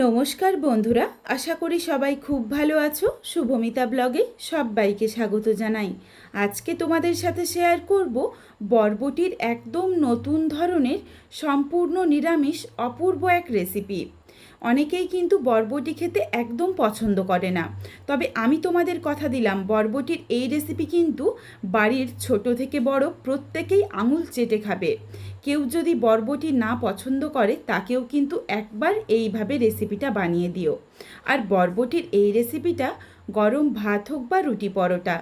নমস্কার বন্ধুরা, আশা করি সবাই খুব ভালো আছো। শুভমিতা ব্লগে সবাইকে স্বাগত জানাই। আজকে তোমাদের সাথে শেয়ার করব বরবটির একদম নতুন ধরনের সম্পূর্ণ নিরামিষ অপূর্ব এক রেসিপি অনেকেই কিন্তু বরবটি খেতে একদম পছন্দ করে না। তবে আমি তোমাদের কথা দিলাম, বরবটির এই রেসিপি কিন্তু বাড়ির ছোট থেকে বড় প্রত্যেকেই আঙুল চেটে খাবে। কেউ যদি বরবটি না পছন্দ করে, তাকেও কিন্তু একবার এইভাবে রেসিপিটা বানিয়ে দিও। আর বরবটির এই রেসিপিটা গরম ভাত হোক বা রুটি পরোটা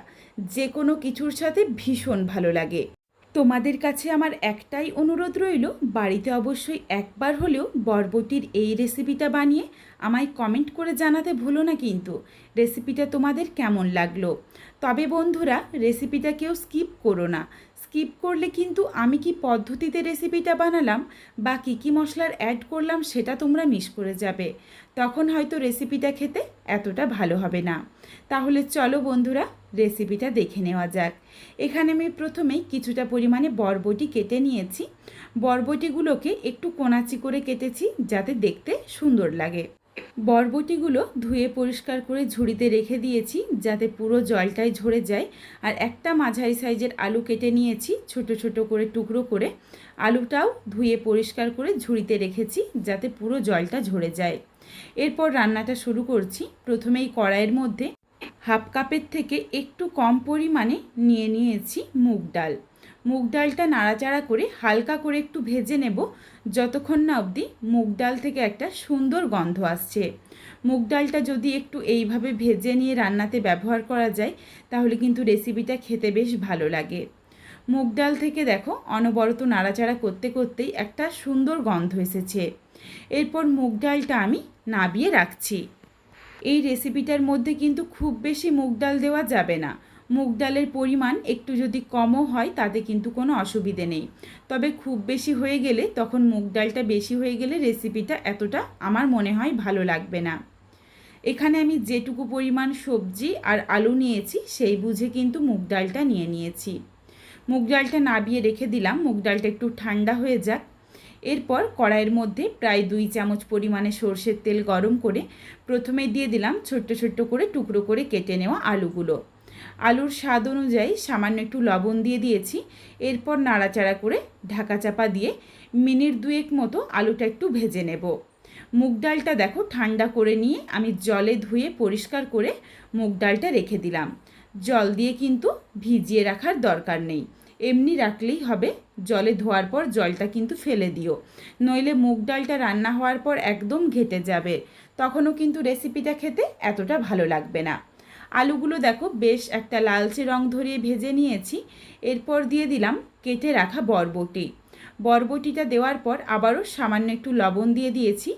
যে কোনো কিছুর সাথে ভীষণ ভালো লাগে। তোমাদের কাছে আমার একটাই অনুরোধ রইল, বাড়িতে অবশ্যই একবার হলেও বরবটির এই রেসিপিটা বানিয়ে আমায় কমেন্ট করে জানাতে ভুলো না কিন্তু। রেসিপিটা তোমাদের কেমন লাগল? তবে বন্ধুরা রেসিপিটা কেউ স্কিপ করো না। স্কিপ করলে কিন্তু আমি কি পদ্ধতিতে রেসিপিটা বানালাম বা কী কী মশলার অ্যাড করলাম সেটা তোমরা মিস করে যাবে। তখন হয়তো রেসিপিটা খেতে এতটা ভালো হবে না। তাহলে চলো বন্ধুরা রেসিপিটা দেখে নেওয়া যাক। এখানে আমি প্রথমেই কিছুটা পরিমাণে বরবটি কেটে নিয়েছি। বরবটিগুলোকে একটু কোনাচি করে কেটেছি যাতে দেখতে সুন্দর লাগে। বরবটিগুলো ধুয়ে পরিষ্কার করে ঝুড়িতে রেখে দিয়েছি যাতে পুরো জলটাই ঝরে যায়। আর একটা মাঝারি সাইজের আলু কেটে নিয়েছি ছোট ছোট করে টুকরো করে। আলুটাও ধুয়ে পরিষ্কার করে ঝুড়িতে রেখেছি যাতে পুরো জলটা ঝরে যায়। এরপর রান্নাটা শুরু করছি। প্রথমেই কড়াইয়ের মধ্যে হাফ কাপের থেকে একটু কম পরিমাণে নিয়ে নিয়েছি মুগ ডাল। মুগ ডালটা নাড়াচাড়া করে হালকা করে একটু ভেজে নেব। যতক্ষণ না অবধি মুগ ডাল থেকে একটা সুন্দর গন্ধ আসছে। মুগ ডালটা যদি একটু এইভাবে ভেজে নিয়ে রান্নাতে ব্যবহার করা যায়, তাহলে কিন্তু রেসিপিটা খেতে বেশ ভালো লাগে। মুগ ডাল থেকে দেখো অনবরত নাড়াচাড়া করতে করতেই একটা সুন্দর গন্ধ এসেছে। এরপর মুগ ডালটা আমি নাবিয়ে রাখছি। এই রেসিপিটার মধ্যে কিন্তু খুব বেশি মুগ ডাল দেওয়া যাবে না। মুগ ডালের পরিমাণ একটু যদি কমও হয়, তাতে কিন্তু কোনো অসুবিধে নেই। তবে খুব বেশি হয়ে গেলে তখন মুগ ডালটা বেশি হয়ে গেলে রেসিপিটা এতটা আমার মনে হয় ভালো লাগবে না। এখানে আমি যেটুকু পরিমাণ সবজি আর আলু নিয়েছি, সেই বুঝে কিন্তু মুগ ডালটা নিয়ে নিয়েছি। মুগ ডালটা নাবিয়ে রেখে দিলাম। মুগ ডালটা একটু ঠান্ডা হয়ে যাক। এরপর কড়াইয়ের মধ্যে প্রায় দুই চামচ পরিমাণে সর্ষের তেল গরম করে প্রথমে দিয়ে দিলাম ছোট্ট ছোট্ট করে টুকরো করে কেটে নেওয়া আলুগুলো। আলুর স্বাদ অনুযায়ী সামান্য একটু লবণ দিয়ে দিয়েছি। এরপর নাড়াচাড়া করে ঢাকা চাপা দিয়ে মিনিট দুয়েক মতো আলুটা একটু ভেজে নেব। মুগ ডালটা দেখো ঠান্ডা করে নিয়ে আমি জলে ধুয়ে পরিষ্কার করে মুগ ডালটা রেখে দিলাম। জল দিয়ে কিন্তু ভিজিয়ে রাখার দরকার নেই। এমনি রাখলেই হবে। জলে ধোয়ার পর জলটা কিন্তু ফেলে দিও। নইলে মুগ ডালটা রান্না হওয়ার পর একদম ঘেটে যাবে। তখনও কিন্তু রেসিপিটা খেতে এতটা ভালো লাগবে না। আলুগুলো দেখো বেশ একটা লালচে রং ধরিয়ে ভেজে নিয়েছি। এরপর দিয়ে দিলাম কেটে রাখা বরবটি। বরবটিটা দেওয়ার পর আবারও সামান্য একটু লবণ দিয়ে দিয়েছি।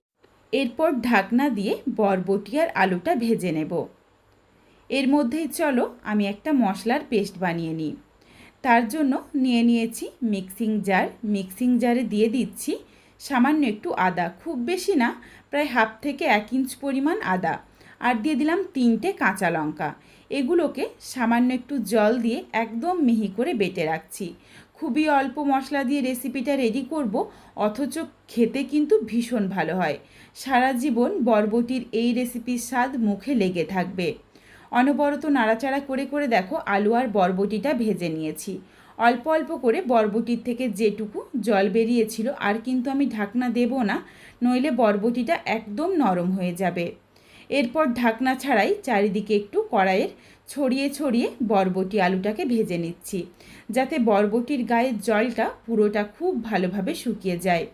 এরপর ঢাকনা দিয়ে বরবটি আর আলুটা ভেজে নেব। এর মধ্যেই চলো আমি একটা মশলার পেস্ট বানিয়ে নিই। তার জন্য নিয়ে নিয়েছি মিক্সিং জার। মিক্সিং জারে দিয়ে দিচ্ছি সামান্য একটু আদা। খুব বেশি না, প্রায় হাফ থেকে এক ইঞ্চ পরিমাণ আদা। আর দিয়ে দিলাম তিনটে কাঁচা লঙ্কা। এগুলোকে সামান্য একটু জল দিয়ে একদম মিহি করে বেটে রাখছি। খুবই অল্প মশলা দিয়ে রেসিপিটা রেডি করব, অথচ খেতে কিন্তু ভীষণ ভালো হয়। সারা জীবন বরবটির এই রেসিপির স্বাদ মুখে লেগে থাকবে। অনবরত নাড়াচাড়া করে করে দেখো আলু আর বরবটিটা ভেজে নিয়েছি। অল্প অল্প করে বরবটির থেকে যেটুকু জল বেরিয়েছিল আর কিন্তু আমি ঢাকনা দেব না, নইলে বরবটিটা একদম নরম হয়ে যাবে। এরপর ঢাকনা ছাড়াই চারিদিকে একটু কড়াইয়ের ছড়িয়ে ছড়িয়ে বরবটি আলুটাকে ভেজে নিচ্ছি, যাতে বরবটির গায়ের জলটা পুরোটা খুব ভালোভাবে শুকিয়ে যায়।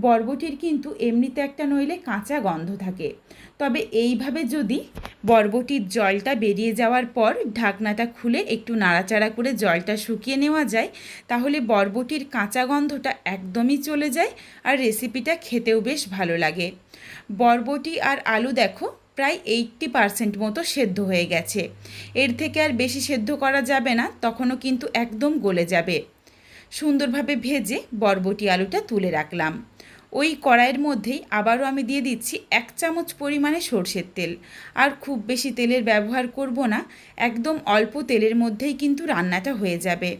বরবটির কিন্তু এমনিতে একটা নইলে কাঁচা গন্ধ থাকে। তবে এইভাবে যদি বরবটির জলটা বেরিয়ে যাওয়ার পর ঢাকনাটা খুলে একটু নাড়াচাড়া করে জলটা শুকিয়ে নেওয়া যায়, তাহলে বরবটির কাঁচা গন্ধটা একদমই চলে যায় আর রেসিপিটা খেতেও বেশ ভালো লাগে। বরবটি আর আলু দেখো, প্রায় এইটটি পারসেন্ট মতো সেদ্ধ হয়ে গেছে। এর থেকে আর বেশি সেদ্ধ করা যাবে না, তখনও কিন্তু একদম গলে যাবে। সুন্দরভাবে ভেজে বরবটি আলুটা তুলে রাখলাম। ওই কড়াইয়ের মধ্যেই আবারও আমি দিয়ে দিচ্ছি এক চামচ পরিমাণে সর্ষের তেল। আর খুব বেশি তেলের ব্যবহার করব না, একদম অল্প তেলের মধ্যেই কিন্তু রান্নাটা হয়ে যাবে।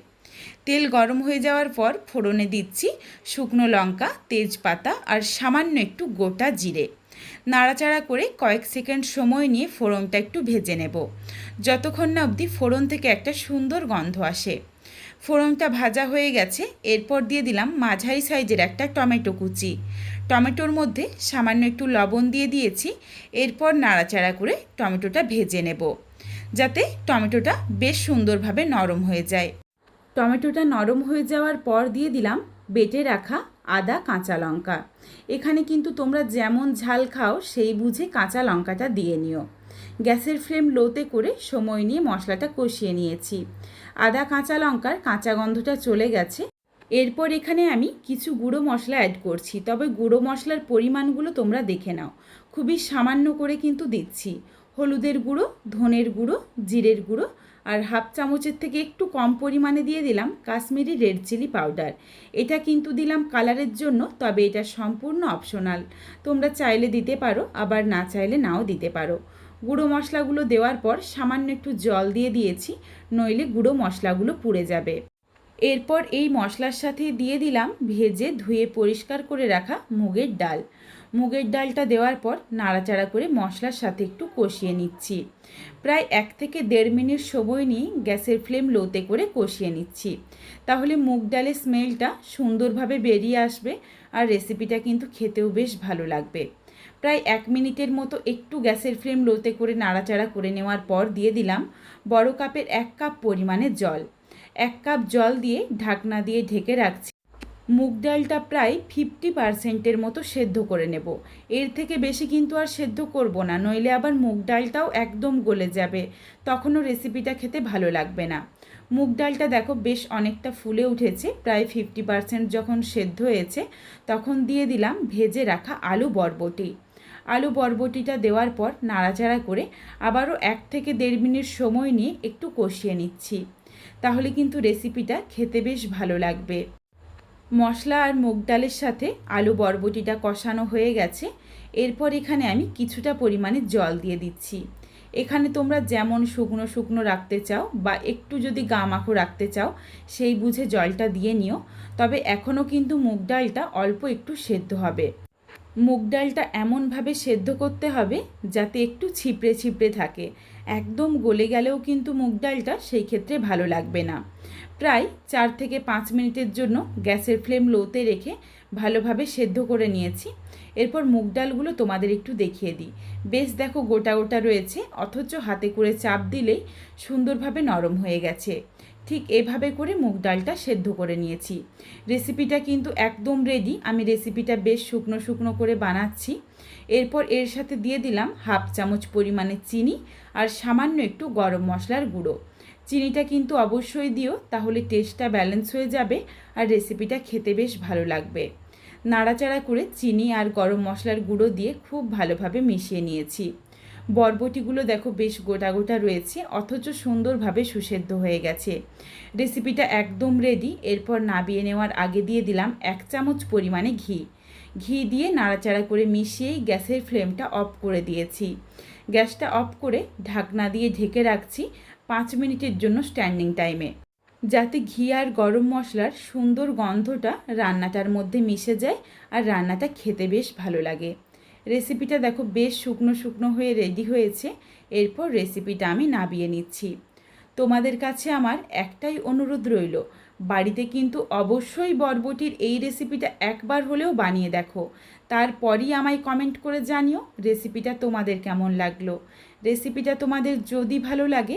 তেল গরম হয়ে যাওয়ার পর ফোড়নে দিচ্ছি শুকনো লঙ্কা, তেজপাতা আর সামান্য একটু গোটা জিরে। নাড়াচাড়া করে কয়েক সেকেন্ড সময় নিয়ে ফোড়নটা একটু ভেজে নেব। যতক্ষণ না অবধি ফোড়ন থেকে একটা সুন্দর গন্ধ আসে। ফোড়নটা ভাজা হয়ে গেছে। এরপর দিয়ে দিলাম মাঝারি সাইজের একটা টমেটো কুচি। টমেটোর মধ্যে সামান্য একটু লবণ দিয়ে দিয়েছি। এরপর নাড়াচাড়া করে টমেটোটা ভেজে নেব। যাতে টমেটোটা বেশ সুন্দরভাবে নরম হয়ে যায়। টমেটোটা নরম হয়ে যাওয়ার পর দিয়ে দিলাম বেটে রাখা আদা কাঁচা লঙ্কা। এখানে কিন্তু তোমরা যেমন ঝাল খাও সেই বুঝে কাঁচা লঙ্কাটা দিয়ে নিও। গ্যাসের ফ্লেম লোতে করে সময় নিয়ে মশলাটা কষিয়ে নিয়েছি। আদা, কাঁচা লঙ্কার কাঁচা গন্ধটা চলে গেছে। এরপর এখানে আমি কিছু গুঁড়ো মশলা অ্যাড করছি। তবে গুঁড়ো মশলার পরিমাণগুলো তোমরা দেখে নাও। খুবই সামান্য করে কিন্তু দিচ্ছি। হলুদের গুঁড়ো, ধনের গুঁড়ো, জিরের গুঁড়ো আর হাফ চামচের থেকে একটু কম পরিমাণে দিয়ে দিলাম কাশ্মীরি রেড চিলি পাউডার। এটা কিন্তু দিলাম কালারের জন্য, তবে এটা সম্পূর্ণ অপশনাল তোমরা চাইলে দিতে পারো, আবার না চাইলে নাও দিতে পারো। গুঁড়ো মশলাগুলো দেওয়ার পর সামান্য একটু জল দিয়ে দিয়েছি, নইলে গুঁড়ো মশলাগুলো পুড়ে যাবে। এরপর এই মশলার সাথে দিয়ে দিলাম ভেজে ধুয়ে পরিষ্কার করে রাখা মুগের ডাল। মুগের ডালটা দেওয়ার পর নাড়াচাড়া করে মশলার সাথে একটু কষিয়ে নিচ্ছি। প্রায় এক থেকে দেড় মিনিট সময় নিয়ে গ্যাসের ফ্লেম লোতে করে কষিয়ে নিচ্ছি। তাহলে মুগ ডালের স্মেলটা সুন্দরভাবে বেরিয়ে আসবে আর রেসিপিটা কিন্তু খেতেও বেশ ভালো লাগবে। প্রায় এক মিনিটের মতো একটু গ্যাসের ফ্লেম লোতে করে নাড়াচাড়া করে নেওয়ার পর দিয়ে দিলাম বড় কাপের এক কাপ পরিমাণে জল। এক কাপ জল দিয়ে ঢাকনা দিয়ে ঢেকে রাখছি। মুগ ডালটা প্রায় ফিফটি পারসেন্টের মতো সেদ্ধ করে নেব। এর থেকে বেশি কিন্তু আর সেদ্ধ করব না, নইলে আবার মুগ ডালটাও একদম গলে যাবে। তখনও রেসিপিটা খেতে ভালো লাগবে না। মুগ ডালটা দেখো বেশ অনেকটা ফুলে উঠেছে, প্রায় ফিফটি পারসেন্ট যখন সেদ্ধ হয়েছে, তখন দিয়ে দিলাম ভেজে রাখা আলু বরবটি। আলু বরবটিটা দেওয়ার পর নাড়াচাড়া করে আবারও এক থেকে দেড় মিনিট সময় নিয়ে একটু কষিয়ে নিচ্ছি। তাহলে কিন্তু রেসিপিটা খেতে বেশ ভালো লাগবে। মশলা আর মুগ ডালের সাথে আলু বরবটিটা কষানো হয়ে গেছে। এরপর এখানে আমি কিছুটা পরিমাণে জল দিয়ে দিচ্ছি। এখানে তোমরা যেমন শুকনো শুকনো রাখতে চাও বা একটু যদি গা মাখো রাখতে চাও, সেই বুঝে জলটা দিয়ে নিও। তবে এখনও কিন্তু মুগ ডালটা অল্প একটু সেদ্ধ হবে। মুগ ডালটা এমনভাবে সেদ্ধ করতে হবে যাতে একটু ছিপড়ে ছিপড়ে থাকে। একদম গলে গেলেও কিন্তু মুগ ডালটা সেই ক্ষেত্রে ভালো লাগবে না। প্রায় চার থেকে পাঁচ মিনিটের জন্য গ্যাসের ফ্লেম লোতে রেখে ভালোভাবে সেদ্ধ করে নিয়েছি। এরপর মুগ ডালগুলো তোমাদের একটু দেখিয়ে দিই। বেশ দেখো গোটা গোটা রয়েছে, অথচ হাতে করে চাপ দিলেই সুন্দরভাবে নরম হয়ে গেছে। ঠিক এভাবে করে মুগ ডালটা সেদ্ধ করে নিয়েছি। রেসিপিটা কিন্তু একদম রেডি আমি রেসিপিটা বেশ শুকনো শুকনো করে বানাচ্ছি। এরপর এর সাথে দিয়ে দিলাম হাফ চামচ পরিমাণে চিনি আর সামান্য একটু গরম মশলার গুঁড়ো। চিনিটা কিন্তু অবশ্যই দিও, তাহলে টেস্টটা ব্যালেন্স হয়ে যাবে আর রেসিপিটা খেতে বেশ ভালো লাগবে। নাড়াচাড়া করে চিনি আর গরম মশলার গুঁড়ো দিয়ে খুব ভালোভাবে মিশিয়ে নিয়েছি। বরবটিগুলো দেখো বেশ গোটা গোটা রয়েছে, অথচ সুন্দরভাবে সুসেদ্ধ হয়ে গেছে। রেসিপিটা একদম রেডি এরপর নাবিয়ে নেওয়ার আগে দিয়ে দিলাম এক চামচ পরিমাণে ঘি। ঘি দিয়ে নাড়াচাড়া করে মিশিয়েই গ্যাসের ফ্লেমটা অফ করে দিয়েছি। গ্যাসটা অফ করে ঢাকনা দিয়ে ঢেকে রাখছি পাঁচ মিনিটের জন্য স্ট্যান্ডিং টাইমে। যাতে ঘি আর গরম মশলার সুন্দর গন্ধটা রান্নাটার মধ্যে মিশে যায় আর রান্নাটা খেতে বেশ ভালো লাগে। রেসিপিটা দেখো বেশ শুকনো শুকনো হয়ে রেডি হয়েছে। এরপর রেসিপিটা আমি নাবিয়ে নিচ্ছি। তোমাদের কাছে আমার একটাই অনুরোধ রইল, বাড়িতে কিন্তু অবশ্যই বরবটির এই রেসিপিটা একবার হলেও বানিয়ে দেখো। তারপরই আমায় কমেন্ট করে জানিও রেসিপিটা তোমাদের কেমন লাগল। রেসিপিটা তোমাদের যদি ভালো লাগে